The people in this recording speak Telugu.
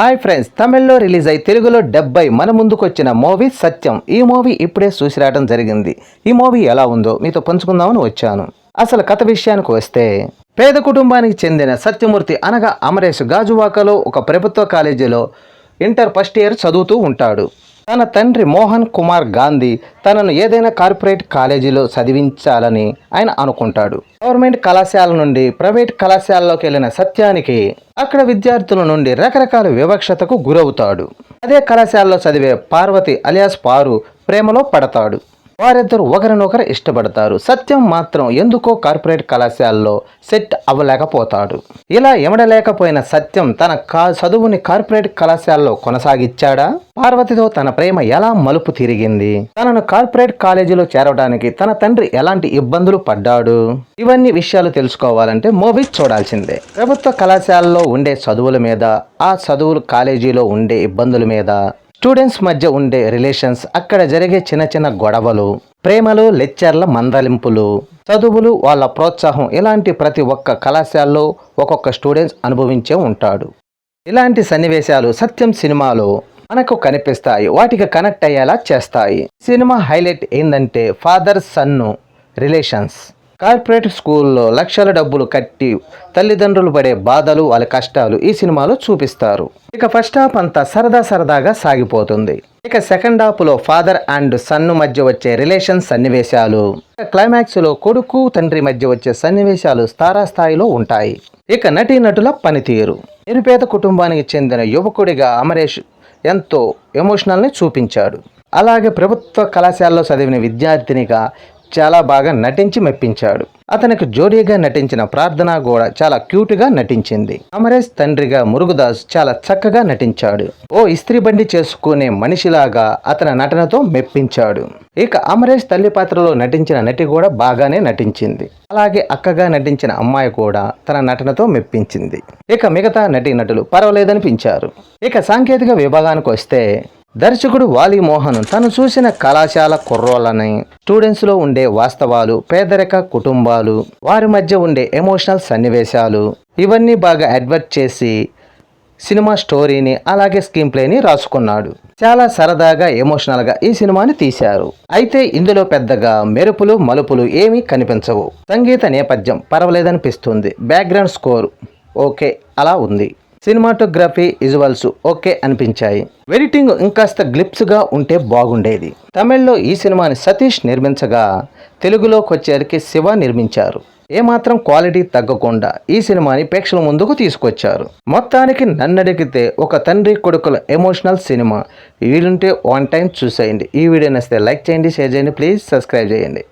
హాయ్ ఫ్రెండ్స్ తమిళ్ళో రిలీజ్ అయి తెలుగులో డెబ్బై మన ముందుకు వచ్చిన మూవీ సత్యం. ఈ మూవీ ఇప్పుడే చూసి రావడం జరిగింది. ఈ మూవీ ఎలా ఉందో మీతో పంచుకుందామని వచ్చాను. అసలు కథ విషయానికి వస్తే పేద కుటుంబానికి చెందిన సత్యమూర్తి అనగా అమరేష్ గాజువాకలో ఒక ప్రభుత్వ కాలేజీలో ఇంటర్ ఫస్ట్ ఇయర్ చదువుతూ ఉంటాడు. తన తండ్రి మోహన్ కుమార్ గాంధీ తనను ఏదైనా కార్పొరేట్ కాలేజీలో చదివించాలని ఆయన అనుకుంటాడు. గవర్నమెంట్ కళాశాల నుండి ప్రైవేట్ కళాశాలలోకి వెళ్ళిన సత్యానికి అక్కడ విద్యార్థుల నుండి రకరకాల వివక్షతకు గురవుతాడు. అదే కళాశాలలో చదివే పార్వతి అలియాస్ పారు ప్రేమలో పడతాడు. వారిద్దరు ఒకరినొకరు ఇష్టపడతారు. సత్యం మాత్రం ఎందుకో కార్పొరేట్ కళాశాలలో సెట్ అవ్వలేకపోతాడు. ఇలా ఎమడలేకపోయిన సత్యం తన కా చదువుని కార్పొరేట్ కళాశాలలో కొనసాగించాడా? పార్వతితో తన ప్రేమ ఎలా మలుపు తిరిగింది? తనను కార్పొరేట్ కాలేజీలో చేరడానికి తన తండ్రి ఎలాంటి ఇబ్బందులు పడ్డాడు? ఇవన్నీ విషయాలు తెలుసుకోవాలంటే మూవీ చూడాల్సిందే. ప్రభుత్వ కళాశాలలో ఉండే చదువుల మీద ఆ చదువులు కాలేజీలో ఉండే ఇబ్బందుల మీద స్టూడెంట్స్ మధ్య ఉండే రిలేషన్స్ అక్కడ జరిగే చిన్న చిన్న గొడవలు ప్రేమలు లెక్చర్ల మందలింపులు చదువులు వాళ్ళ ప్రోత్సాహం ఇలాంటి ప్రతి ఒక్క కళాశాలలో ఒక్కొక్క స్టూడెంట్స్ అనుభవించే ఉంటాడు. ఇలాంటి సన్నివేశాలు సత్యం సినిమాలో మనకు కనిపిస్తాయి వాటికి కనెక్ట్ అయ్యేలా చేస్తాయి. సినిమా హైలైట్ ఏంటంటే ఫాదర్ సన్ను రిలేషన్స్. కార్పొరేట్ స్కూల్లో లక్షల డబ్బులు కట్టి తల్లిదండ్రులు పడే బాధలు వాళ్ళ కష్టాలు ఈ సినిమాలో చూపిస్తారు. ఇక ఫస్ట్ హాఫ్ అంతా సరదా సరదాగా సాగిపోతుంది. ఇక సెకండ్ హాఫ్లో ఫాదర్ అండ్ సన్ను మధ్య వచ్చే రిలేషన్ సన్నివేశాలు. ఇక క్లైమాక్స్లో కొడుకు తండ్రి మధ్య వచ్చే సన్నివేశాలు స్థాయిలో ఉంటాయి. ఇక నటీనటుల పనితీరు. నిరుపేద కుటుంబానికి చెందిన యువకుడిగా అమరేష్ ఎంతో ఎమోషనల్ని చూపించాడు. అలాగే ప్రభుత్వ కళాశాలలో చదివిన విద్యార్థినిగా చాలా బాగా నటించి మెప్పించాడు. అతనికి జోడీగా నటించిన ప్రార్థన కూడా చాలా క్యూట్గా నటించింది. అమరేష్ తండ్రిగా మురుగుదాస్ చాలా చక్కగా నటించాడు. ఓ ఇస్త్రీ బండి చేసుకునే మనిషిలాగా అతని నటనతో మెప్పించాడు. ఇక అమరేష్ తల్లి పాత్రలో నటించిన నటి కూడా బాగానే నటించింది. అలాగే అక్కగా నటించిన అమ్మాయి కూడా తన నటనతో మెప్పించింది. ఇక మిగతా నటీనటులు పర్వాలేదనిపించారు. ఇక సాంకేతిక విభాగానికి వస్తే దర్శకుడు వాలి మోహన్ తను చూసిన కళాశాల కుర్రోళ్ళని స్టూడెంట్స్లో ఉండే వాస్తవాలు పేదరిక కుటుంబాలు వారి మధ్య ఉండే ఎమోషనల్ సన్నివేశాలు ఇవన్నీ బాగా అడ్వర్ట్ చేసి సినిమా స్టోరీని అలాగే స్క్రీన్ ప్లేని రాసుకున్నాడు. చాలా సరదాగా ఎమోషనల్గా ఈ సినిమాని తీశారు. అయితే ఇందులో పెద్దగా మెరుపులు మలుపులు ఏమీ కనిపించవు. సంగీత నేపథ్యం పర్వాలేదనిపిస్తుంది. బ్యాక్గ్రౌండ్ స్కోర్ ఓకే అలా ఉంది. సినిమాటోగ్రఫీ విజువల్స్ ఓకే అనిపించాయి. ఎడిటింగ్ ఇంకాస్త గ్లిప్స్గా ఉంటే బాగుండేది. తమిళ్ళో ఈ సినిమాని సతీష్ నిర్మించగా తెలుగులోకి వచ్చేసరికి శివ నిర్మించారు. ఏమాత్రం క్వాలిటీ తగ్గకుండా ఈ సినిమాని ప్రేక్షకుల ముందుకు తీసుకొచ్చారు. మొత్తానికి నన్నడిగితే ఒక తండ్రి కొడుకుల ఎమోషనల్ సినిమా వీలుంటే వన్ టైం చూసేయండి. ఈ వీడియో నచ్చితే లైక్ చేయండి షేర్ చేయండి ప్లీజ్ సబ్స్క్రైబ్ చేయండి.